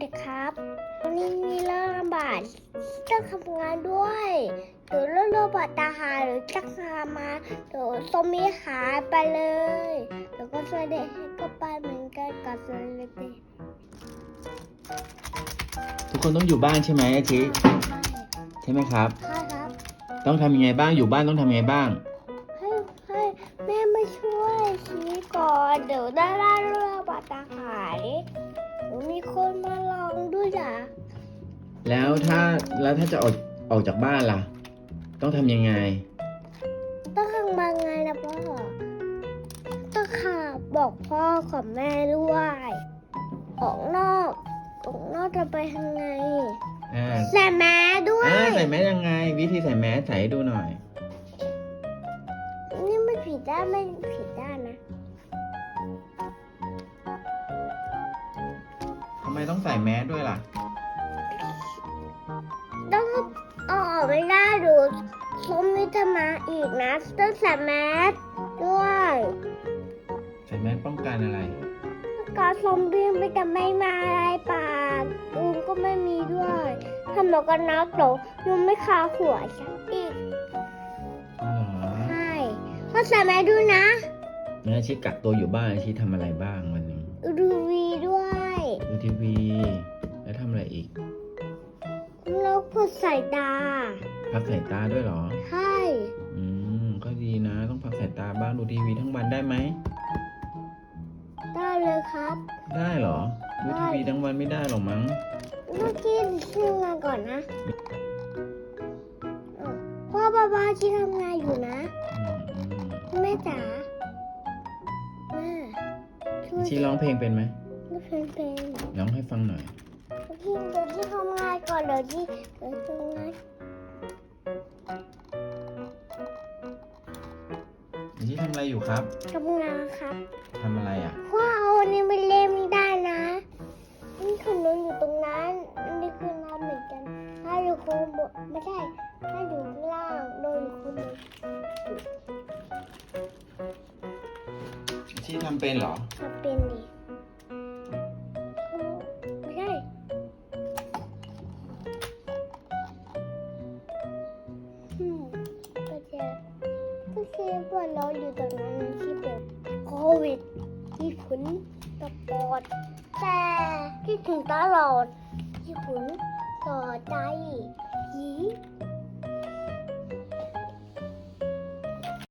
เด็กครับวันนี้มีเรื่องระบาดต้องทำงานด้วยเดี๋ยวเรื่องระบาดตาหายหรือจะหามาเดี๋ยวซอมบี้หายไปเลยเดี๋ยวก็สวยเด็กก็ไปเหมือนกันกับสวยเด็กทุกคนต้องอยู่บ้านใช่ไหมอาชิใช่ไหมครับ ใช่ครับ ต้องทำยังไงบ้างอยู่บ้านต้องทำยังไงบ้างให้ให้แม่มาช่วยชี้ก่อนเดี๋ยวได้ได้เรื่องระบาดตาหายเดี๋ยว มีคนมาลองด้วยจ้ะแล้วถ้าแล้วถ้าจะออกออกจากบ้านล่ะ ต้องทำยังไง ต้องทำมาไงนะพ่อต้องขับบอกพ่อกับแม่ด้วยออกนอกออกนอกจะไปทางไงอ่าใส่แมสด้วย อ่าใส่แมสยังไง วิธีใส่แมสใส่ให้ดูหน่อย นี่ไม่ผิดด้านไม่ผิดด้านนะ มต้องใส่แมสด้วยล่ะ ต้องเอาออกไม่ได้ดูสมมิจะมาอีกนะต้องใส่แมสด้วยใส่แมสป้องกันอะไรการซอมบี้ไม่จะไม่มาอะไรปากลุงก็ไม่มีด้วยทำหมวกกันน็อกหรอลุงไม่คาหัวฉันอีกอ๋อเหรอใช่ก็ใส่แมสด้วยนะงั้นอาชิกักตัวอยู่บ้านอาชิทำอะไรบ้างวันหนึ่งดูวีด้วยดู ทีวี แล้วทำอะไรอีกแล้วพูดใส่ตา พักสายตาด้วยเหรอ ใช่ อืม ก็ดีนะ ต้องพักสายตาบ้างดูทีวีทั้งวันได้ไหม ได้เลยครับ ได้เหรอ ดูได้ทีวีทั้งวันไม่ได้หรอกมั้งเมื่อกี้ชื่องานก่อนนะเออพ่อบ้าบ้าที่ทำงานอยู่นะอืมอืมแม่จ๋าแม่ช่วยชีร้องเพลงเป็นไหม ไม่เป็นเป็นร้องให้ฟังหน่อยพี่เดี๋ยวที่ทำงานก่อนเดี๋ยวที่เดี๋ยวทำงานชีทำอะไรอยู่ครับทำงานครับทำอะไรอะพ่อเอาอันนี้ไปเล่นไม่ได้นะนี่ขนมอยู่ตรงนั้นอันนี้คือน้ำเหมือนกัน ถ้าอยู่โคนบนไม่ใช่ถ้าอยู่ข้างล่างโดนคนบนชีทำเป็นเหรอทำเป็นดิ อืมก็จะก็คือว่าเราอยู่ตรงนั้นที่แบบโควิดญี่ปุ่นตะปอดแต่ที่ถึงตลอดญี่ปุ่นต่อใจหี